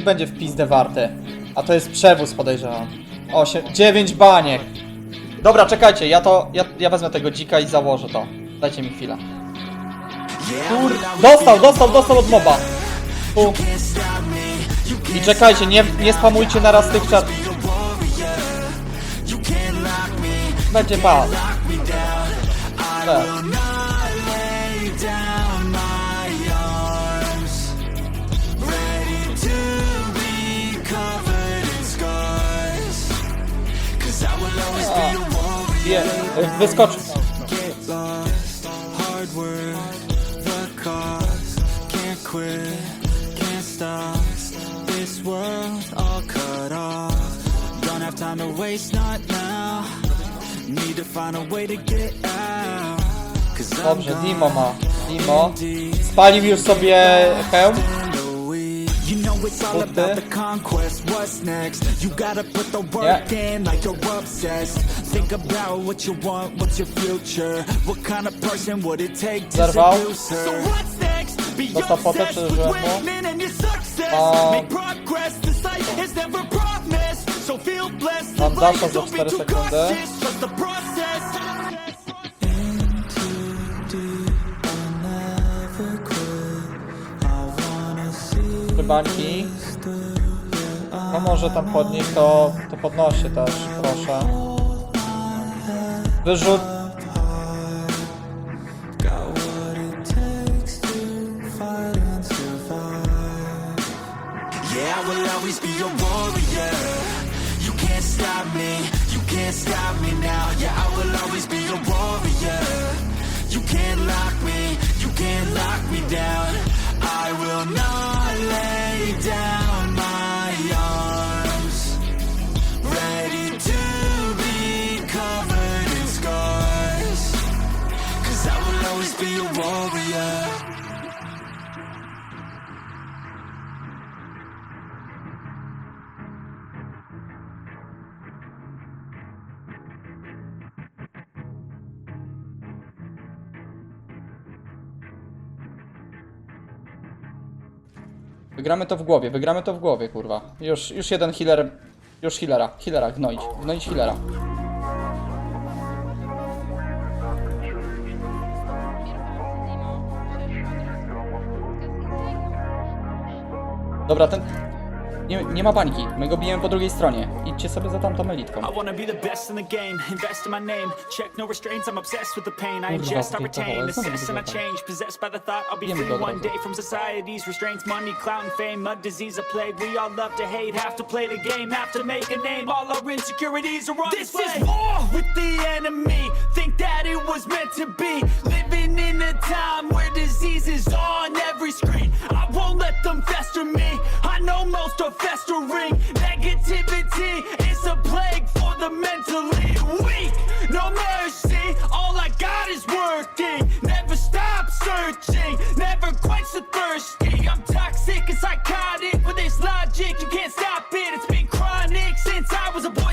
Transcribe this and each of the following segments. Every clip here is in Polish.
Kik będzie w pizdę warty. A to jest przewóz podejrzewam. 8, 9 baniek. Dobra, czekajcie, ja to, ja, ja wezmę tego dzika i założę to. Dajcie mi chwilę. Kur... Dostał, dostał, dostał od moba. Tu. I czekajcie, nie, nie spamujcie naraz tych czat. Będzie pas. Tak. Don't have time to waste, not now. Need to find a way to get out. Dobrze, Dimo ma. Dimo. Spalił już sobie hełm. It's all What about the conquest. What's next? You gotta put the work Yeah. in like you're obsessed. Think about what you want, what's your future? What kind of person would it take to Zerwał. seduce her? So what's next? Be Dostał potę, obsessed with przeżyłem mu. winning and your success. A- Make progress. This life is never promised. So feel blessed. Mam Live dasza life, za don't be 4 too sekundy. cautious. Trust the process. Rybanki. No może tam podnieść, to, to podnosi też, proszę. Wyrzut. Stop me, now. Yeah, I will always be a Wygramy to w głowie, wygramy to w głowie, kurwa. Już, już jeden healer, już healera, healera, gnoić, gnoić healera. Dobra, ten... Nie, nie ma bańki, my go bijemy po drugiej stronie. Idźcie sobie za tamtą elitką. I wanna be the best in the game, invest in my name. Check no restraints, I'm obsessed with the pain. I Kurwa, ingest, I zbietowało, retain, jest znowu assess and I zbietowało. change. Possessed by the thought I'll be Wiemy free go one od day razu. from society's restraints. Money, clout, and fame, disease, a plague. We all love to hate, have to play the game, have to make a name. All our insecurities are on This display. is war with the enemy. Think that it was meant to be. Living in a time where disease is on every screen. I won't let them fester me. Know are festering. Negativity is a plague for the mentally weak. No mercy, all I got is working. Never stop searching, never quench the thirsty. I'm toxic and psychotic with this logic. You can't stop it, it's been chronic since I was a boy,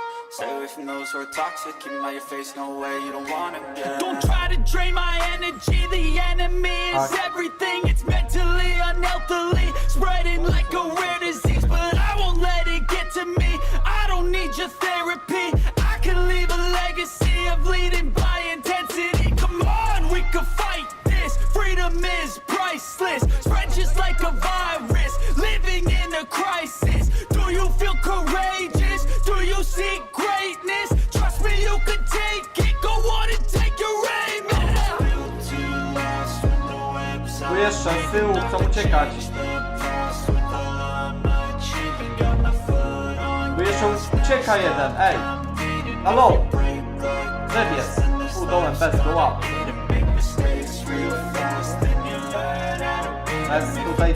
Stay away from those who are toxic. Keep 'em out your face, no way, you don't want it. Yeah. Don't try to drain my energy. The enemy is Alright. everything. It's mentally, unhealthily, spreading like a rare disease. But I won't let it get to me. I don't need your therapy. I can leave a legacy of leading by intensity. Come on, we can fight this. Freedom is priceless. Tu jeszcze, z tyłu, chcą uciekać. my Jeszcze ucieka jeden, ej. Halo. Zebiec. U, dołem, bez, go łap. Tutaj...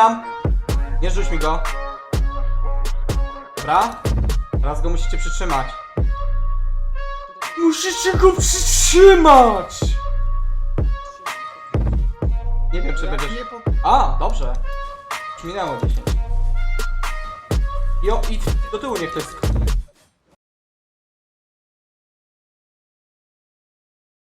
Pinam! Nie rzuć mi go. Dobra? Teraz go musicie przytrzymać. Musicie go przytrzymać! Nie wiem, czy będziesz... A, dobrze. Już minęło 10. Jo, idź do tyłu, niech ktoś